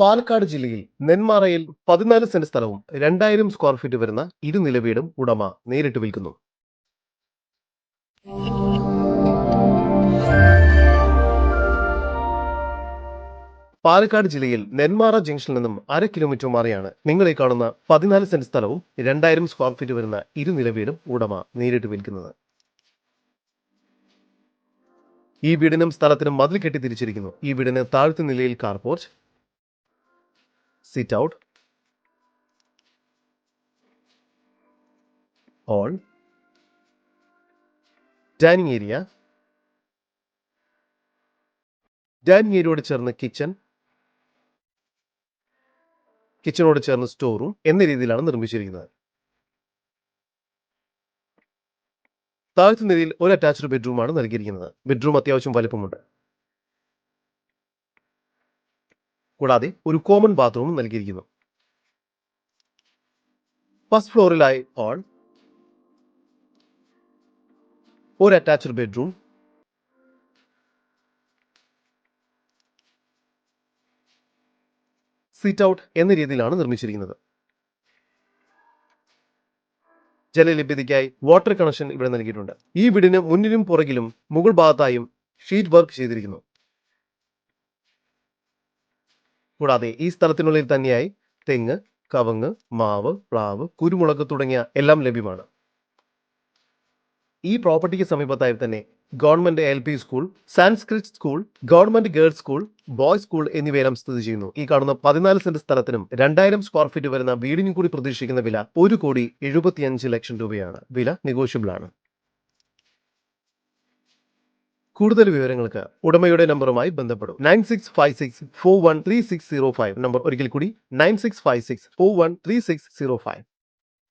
പാലക്കാട് ജില്ലയിൽ നെന്മാറയിൽ പതിനാല് സെന്റ് സ്ഥലവും രണ്ടായിരം സ്ക്വയർ ഫീറ്റ് വരുന്ന ഇരുനില വീടും ഉടമ നേരിട്ട് വിൽക്കുന്നു. പാലക്കാട് ജില്ലയിൽ നെന്മാറ ജംഗ്ഷനിൽ നിന്നും അര കിലോമീറ്റർ മാറിയാണ് നിങ്ങളെ കാണുന്ന പതിനാല് സെന്റ് സ്ഥലവും രണ്ടായിരം സ്ക്വയർ ഫീറ്റ് വരുന്ന ഇരുനില വീടും ഉടമ നേരിട്ട് വിൽക്കുന്നത്. ഈ വീടിനും സ്ഥലത്തിനും മതിൽ കെട്ടി തിരിച്ചിരിക്കുന്നു. ഈ വീടിന് താഴത്തെ നിലയിൽ car porch sit out hall dining area dining ഏരിയയോട് ചേർന്ന് കിച്ചൺ കിച്ചണോട് ചേർന്ന് സ്റ്റോർ റൂം എന്ന രീതിയിലാണ് നിർമ്മിച്ചിരിക്കുന്നത്. താഴത്തെ നിലയിൽ ഒരു അറ്റാച്ച്ഡ് ബെഡ്റൂമാണ് നൽകിയിരിക്കുന്നത്. ബെഡ്റൂം അത്യാവശ്യം വലുപ്പമുണ്ട്. കൂടാതെ ഒരു കോമൺ ബാത്റൂമും നൽകിയിരിക്കുന്നു. ഫസ്റ്റ് ഫ്ലോറിലായി ഹാൾ ഒരു അറ്റാച്ച്ഡ് ബെഡ്റൂം സീറ്റ് ഔട്ട് എന്ന രീതിയിലാണ് നിർമ്മിച്ചിരിക്കുന്നത്. ജലലഭ്യതയ്ക്കായി വാട്ടർ കണക്ഷൻ ഇവിടെ നൽകിയിട്ടുണ്ട്. ഈ വീടിന് മുന്നിലും പുറകിലും മുകൾ ഭാഗത്തായും ഷീറ്റ് വർക്ക് ചെയ്തിരിക്കുന്നു. കൂടാതെ ഈ സ്ഥലത്തിനുള്ളിൽ തന്നെയായി തെങ്ങ് കവുങ്ങ് മാവ് പ്ലാവ് കുരുമുളക് തുടങ്ങിയ എല്ലാം ലഭ്യമാണ്. ഈ പ്രോപ്പർട്ടിക്ക് സമീപത്തായി തന്നെ government L P school Sanskrit school government girls school boys school എന്നിവയെല്ലാം സ്ഥിതി ചെയ്യുന്നു. ഈ കാണുന്ന പതിനാല് സെന്റ് സ്ഥലത്തിനും രണ്ടായിരം സ്ക്വയർ ഫീറ്റ് വരുന്ന വീടിനും കൂടി പ്രതീക്ഷിക്കുന്ന വില ഒരു കോടി എഴുപത്തിയഞ്ച് ലക്ഷം രൂപയാണ്. വില നെഗോഷ്യബിൾ ആണ് കൂടുതൽ വിവരങ്ങൾക്ക് ഉടമയുടെ നമ്പറുമായി ബന്ധപ്പെടും. Nine six five six four one three six zero five. Number ഒരിക്കൽ കൂടി nine six five six four one three six zero five.